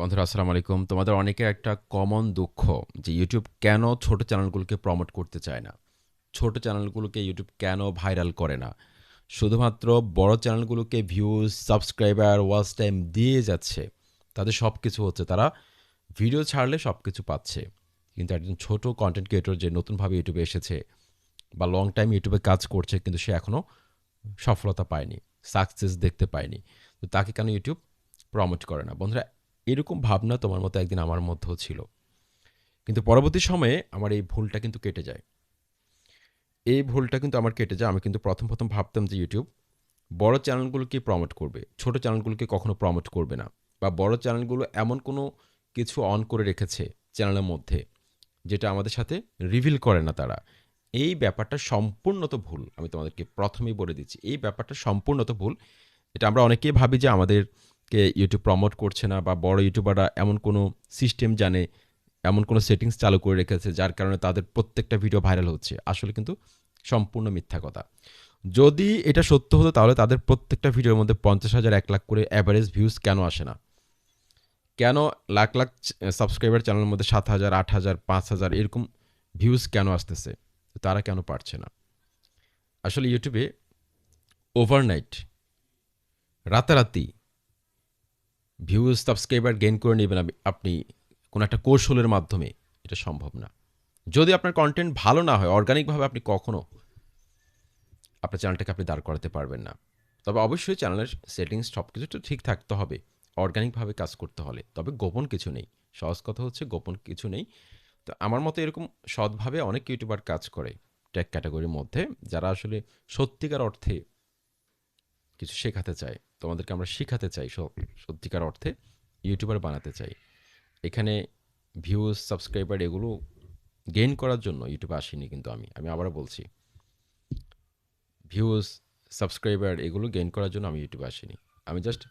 বন্ধুরা, আসসালামু আলাইকুম। তোমাদের অনেকের একটা কমন দুঃখ যে ইউটিউব কেন ছোট চ্যানেলগুলোকে প্রমোট করতে চায় না? ছোট চ্যানেলগুলোকে ইউটিউব কেন ভাইরাল করে না? শুধুমাত্র বড় চ্যানেলগুলোকে ভিউজ সাবস্ক্রাইবার ওয়াচ টাইম দিয়ে যাচ্ছে তাদের সব কিছু হচ্ছে, তারা ভিডিও ছাড়লে সব কিছু পাচ্ছে। কিন্তু একজন ছোট কন্টেন্ট ক্রিয়েটর যে নতুনভাবে ইউটিউবে এসেছে বা লং টাইম ইউটিউবে কাজ করছে, কিন্তু সে এখনও সফলতা পায়নি সাকসেস দেখতে পায়নি, তো তাকে কেন ইউটিউব প্রমোট করে না? বন্ধুরা এরকম ভাবনা তোমার মতো একদিন আমার মধ্যেও ছিল। কিন্তু পরবর্তী সময়ে আমার এই ভুলটা কিন্তু কেটে যায়। এই ভুলটা কিন্তু আমার কেটে যায়। আমি কিন্তু প্রথম প্রথম ভাবতাম যে ইউটিউব বড় চ্যানেলগুলোকে প্রমোট করবে, ছোট চ্যানেলগুলোকে কখনো প্রমোট করবে না বা বড় চ্যানেলগুলো এমন কোনো কিছু অন করে রেখেছে চ্যানেলের মধ্যে যেটা আমাদের সাথে রিভিল করে না তারা। এই ব্যাপারটা সম্পূর্ণত ভুল। আমি তোমাদেরকে প্রথমেই বলে দিচ্ছি, এই ব্যাপারটা সম্পূর্ণত ভুল। এটা আমরা অনেকেই ভাবি যে আমাদেরকে ইউটিউব প্রমোট করছে না বা বড় ইউটিউবাররা এমন কোনো সিস্টেম জানে, এমন কোনো সেটিংস চালু করে রেখেছে যার কারণে তাদের প্রত্যেকটা ভিডিও ভাইরাল হচ্ছে। আসলে কিন্তু সম্পূর্ণ মিথ্যা কথা। যদি এটা সত্য হতো তাহলে তাদের প্রত্যেকটা ভিডিওর মধ্যে পঞ্চাশ হাজার, এক লাখ করে অ্যাভারেজ ভিউজ কেন আসে না? কেন লাখ লাখ সাবস্ক্রাইবার চ্যানেলের মধ্যে সাত হাজার, আট হাজার, পাঁচ হাজার এরকম ভিউজ কেন আসতেছে? তারা কেন পারছে না? আসলে ইউটিউবে ওভারনাইট রাতারাতি ভিউজ সাবস্ক্রাইবার গেইন করে নেবেন আপ- আপনি কোনো একটা কৌশলের মাধ্যমে। এটা সম্ভব না। যদি আপনার কন্টেন্ট ভালো না হয় অর্গানিকভাবে আপনি কখনো আপনার চ্যানেলটাকে আপনি দাঁড় করাতে পারবেন না। তবে অবশ্যই চ্যানেলের সেটিংস সব কিছু তো ঠিক থাকতে হবে। অর্গানিকভাবে কাজ করতে হলে। তবে গোপন কিছু নেই। সহজ কথা হচ্ছে গোপন কিছু নেই। তো আমার মতো এরকম সৎভাবে অনেক ইউটিউবার কাজ করে ট্যাগ ক্যাটাগরির মধ্যে, যারা আসলে সত্যিকার অর্থে কিছু শেখাতে চায়। তোমাদেরকে আমরা শেখাতে চাই সত্যিকার অর্থে, ইউটিউবার বানাতে চাই। এখানে ভিউজ সাবস্ক্রাইবার এগুলো গেইন করার জন্য ইউটিউবে আসিনি কিন্তু আমি আমি আবারও বলছি। ভিউজ সাবস্ক্রাইবার এগুলো গেইন করার জন্য আমি ইউটিউবে আসিনি। আমি জাস্ট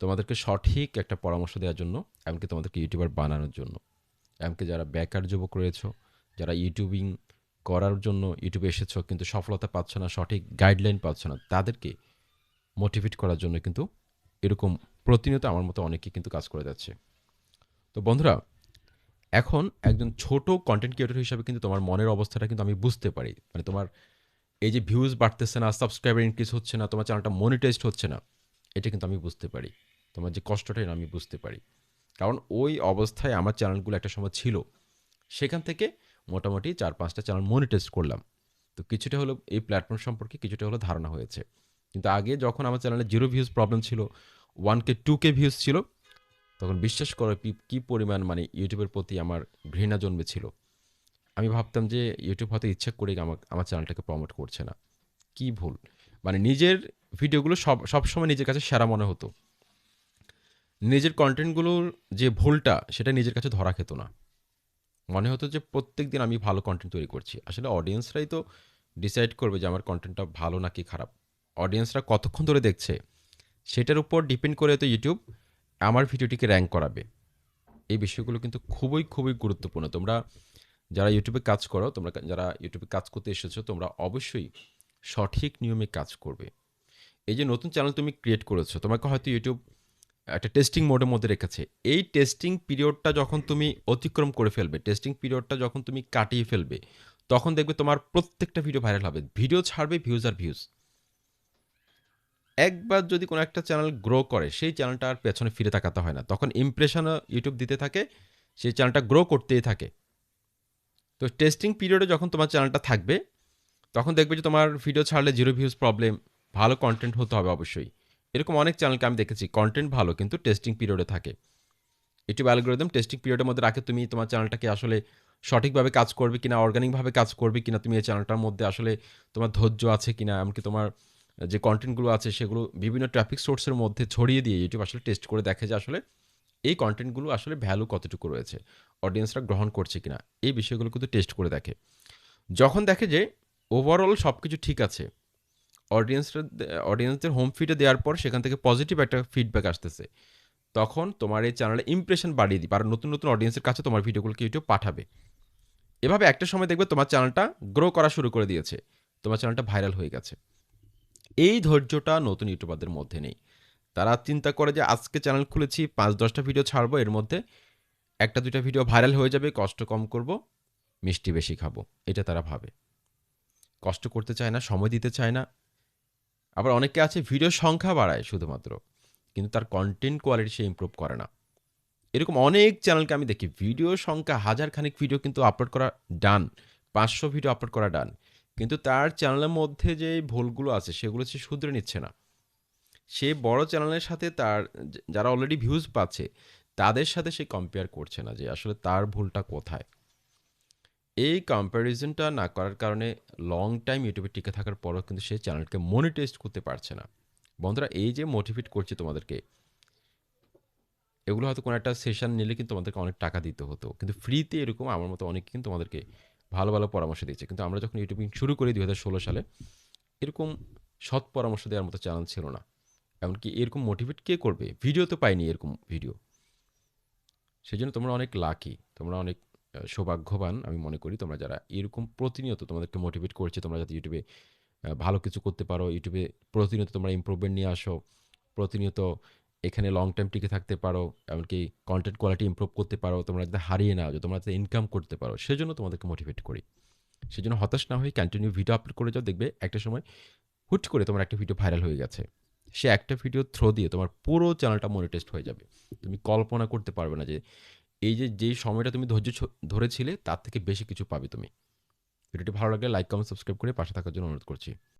তোমাদেরকে সঠিক একটা পরামর্শ দেওয়ার জন্য, এমনকি তোমাদেরকে ইউটিউবার বানানোর জন্য। এমনকি যারা বেকার যুবক রয়েছো, যারা ইউটিউবিং করার জন্য ইউটিউবে এসেছ, কিন্তু সফলতা পাচ্ছ না, সঠিক গাইডলাইন পাচ্ছ না, তাদেরকে মোটিভেট করার জন্য কিন্তু এরকম প্রতিনিয়ত আমার মতো অনেকেই কিন্তু কাজ করে যাচ্ছে। তো বন্ধুরা, এখন একজন ছোট কন্টেন্ট ক্রিয়েটর হিসাবে কিন্তু তোমার মনের অবস্থাটা কিন্তু আমি বুঝতে পারি। মানে তোমার এই যে ভিউজ বাড়তেছে না সাবস্ক্রাইবার ইনক্রিজ হচ্ছে না, তোমার চ্যানেলটা মনিটাইজড হচ্ছে না, এটা কিন্তু আমি বুঝতে পারি। তোমার যে কষ্টটা এটা আমি বুঝতে পারি। কারণ ওই অবস্থায় আমার চ্যানেলগুলো একটা সময় ছিল, সেখান থেকে মোটামুটি চার পাঁচটা চ্যানেল মনিটাইজ করলাম। তো কিছুটা হলো এই প্ল্যাটফর্ম সম্পর্কে কিছুটা হলো ধারণা হয়েছে। কিন্তু আগে যখন আমার চ্যানেলে জিরো ভিউজ প্রবলেম ছিল one K two K views ছিল, তখন বিশ্বাস করো কি- পরিমাণ মানে ইউটিউবের প্রতি আমার ঘৃণা জন্মেছিল। আমি ভাবতাম যে ইউটিউব হয়তো ইচ্ছা করে আমার আমার চ্যানেলটাকে প্রমোট করছে না। কি ভুল? মানে নিজের ভিডিওগুলো সব, সবসময় নিজের কাছে সেরা মনে হতো। নিজের কন্টেন্টগুলোর যে ভুলটা, সেটা নিজের কাছে ধরা খেত না। মনে হতো যে প্রত্যেক দিন আমি ভালো কন্টেন্ট তৈরি করছি। আসলে অডিয়েন্সরাই তো ডিসাইড করবে যে আমার কন্টেন্টটা ভালো নাকি খারাপ। অডিয়েন্সরা কতক্ষণ ধরে দেখছে, সেটার উপর ডিপেন্ড করে তো ইউটিউব আমার ভিডিওটিকে র্যাঙ্ক করাবে। এই বিষয়গুলো কিন্তু খুবই খুবই গুরুত্বপূর্ণ। তোমরা যারা ইউটিউবে কাজ করো, তোমরা যারা ইউটিউবে কাজ করতে এসেছ, তোমরা অবশ্যই সঠিক নিয়মে কাজ করবে। এই যে নতুন চ্যানেল তুমি ক্রিয়েট করেছ, তোমাকে হয়তো ইউটিউব একটা টেস্টিং মোডের মধ্যে রেখেছে। এই টেস্টিং পিরিয়ডটা যখন তুমি অতিক্রম করে ফেলবে টেস্টিং পিরিয়ডটা যখন তুমি কাটিয়ে ফেলবে, তখন দেখবে তোমার প্রত্যেকটা ভিডিও ভাইরাল হবে। ভিডিও ছাড়বে ভিউজ আর ভিউজ একবার যদি কোনো একটা চ্যানেল গ্রো করে, সেই চ্যানেলটা আর পেছনে ফিরে তাকাতে হয় না। তখন ইমপ্রেশনও ইউটিউব দিতে থাকে, সেই চ্যানেলটা গ্রো করতেই থাকে। তো টেস্টিং পিরিয়ডে যখন তোমার চ্যানেলটা থাকবে, তখন দেখবে যে তোমার ভিডিও ছাড়লে জিরো ভিউজ প্রবলেম ভালো কন্টেন্ট হতে হবে অবশ্যই। এরকম অনেক চ্যানেলকে আমি দেখেছি কন্টেন্ট ভালো, কিন্তু টেস্টিং পিরিয়ডে থাকে। ইউটিউব অ্যালগোরিদম টেস্টিং পিরিয়ডের মধ্যে রাখে তুমি তোমার চ্যানেলটাকে আসলে সঠিকভাবে কাজ করবে কিনা অর্গানিকভাবে কাজ করবে কিনা, তুমি এই চ্যানেলটার মধ্যে আসলে তোমার ধৈর্য আছে কিনা, এমনকি তোমার যে কন্টেন্টগুলো আছে সেগুলো বিভিন্ন ট্রাফিক সোর্সের মধ্যে ছড়িয়ে দিয়ে ইউটিউব আসলে টেস্ট করে দেখে যে আসলে এই কন্টেন্টগুলো আসলে ভ্যালু কতটুকু রয়েছে অডিয়েন্সরা গ্রহণ করছে কিনা, এই বিষয়গুলো কিন্তু টেস্ট করে দেখে। যখন দেখে যে ওভারঅল সব কিছু ঠিক আছে অডিয়েন্সরা অডিয়েন্সদের হোম ফিডে দেওয়ার পর সেখান থেকে পজিটিভ একটা ফিডব্যাক আসতেছে, তখন তোমার এই চ্যানেলে ইমপ্রেশন বাড়িয়ে দিবে। আর নতুন নতুন অডিয়েন্সের কাছে তোমার ভিডিওগুলোকে ইউটিউব পাঠাবে। এভাবে একটা সময় দেখবে তোমার চ্যানেলটা গ্রো করা শুরু করে দিয়েছে, তোমার চ্যানেলটা ভাইরাল হয়ে গেছে। এই ধৈর্যটা নতুন ইউটিউবারদের মধ্যে নেই। তারা চিন্তা করে যে, আজকে চ্যানেল খুলেছি, পাঁচ, দশটা ভিডিও ছাড়বো, এর মধ্যে একটা, দুইটা ভিডিও ভাইরাল হয়ে যাবে, কষ্ট কম করব, মিষ্টি বেশি খাব, এটা তারা ভাবে। কষ্ট করতে চায় না, সময় দিতে চায় না। আবার অনেকে আছে, ভিডিও সংখ্যা বাড়ায় শুধুমাত্র, কিন্তু তার কন্টেন্ট কোয়ালিটি সে ইমপ্রুভ করে না। এরকম অনেক চ্যানেলকে আমি দেখি, ভিডিও সংখ্যা হাজার খানিক ভিডিও কিন্তু আপলোড করা ডান পাঁচশো ভিডিও আপলোড করা ডান কিন্তু তার চ্যানেলের মধ্যে যে ভুলগুলো আছে, সেগুলো সে শুধরে নিচ্ছে না। সে বড় চ্যানেলের সাথে তার, যারা অলরেডি ভিউজ পাচ্ছে, তাদের সাথে সে কম্পেয়ার করছে না যে আসলে তার ভুলটা কোথায়। এই কম্প্যারিজনটা না করার কারণে লং টাইম ইউটিউবে টিকে থাকার পরও কিন্তু সে চ্যানেলকে মনিটাইজ করতে পারছে না। বন্ধুরা, এই যে মোটিভেট করছে তোমাদেরকে, এগুলো হয়তো কোনো একটা সেশন নিলে কিন্তু তোমাদেরকে অনেক টাকা দিতে হতো। কিন্তু ফ্রিতে এরকম আমার মতো অনেক কিন্তু তোমাদেরকে ভালো ভালো পরামর্শ দিচ্ছে কিন্তু আমরা যখন ইউটিউবিং শুরু করি দু হাজার ষোলো সালে, এরকম সৎ পরামর্শ দেওয়ার মতো চ্যানেল ছিল না। এমনকি এরকম মোটিভেট কে করবে? ভিডিও তো পাইনি এরকম ভিডিও সেই জন্য তোমরা অনেক লাকি তোমরা অনেক সৌভাগ্যবান আমি মনে করি। তোমরা যারা এরকম প্রতিনিয়ত তোমাদেরকে মোটিভেট করছে, তোমরা যাতে ইউটিউবে ভালো কিছু করতে পারো ইউটিউবে প্রতিনিয়ত তোমরা ইমপ্রুভমেন্ট নিয়ে আসো, প্রতিনিয়ত এখানে লং টাইম টিকে থাকতে পারো, এমনকি কন্টেন্ট কোয়ালিটি ইমপ্রুভ করতে পারো, তোমরা যাতে হারিয়ে নাও তোমরা যাতে ইনকাম করতে পারো, সেজন্য তোমাদেরকে মোটিভেট করি। সেজন্য হতাশ না হয়ে কন্টিনিউ ভিডিও আপলোড করে যাও, দেখবে একটা সময় হুট করে তোমার একটা ভিডিও ভাইরাল হয়ে গেছে। সে একটা ভিডিও থ্রো দিয়ে তোমার পুরো চ্যানেলটা মনিটাইজড হয়ে যাবে। তুমি কল্পনা করতে পারবে না যে এই যে যেই সময়টা তুমি ধৈর্য ধরেছিলে, তার থেকে বেশি কিছু পাবে তুমি। ভিডিওটি ভালো লাগলে লাইক কমেন্ট সাবস্ক্রাইব করে পাশে থাকার জন্য অনুরোধ করছি।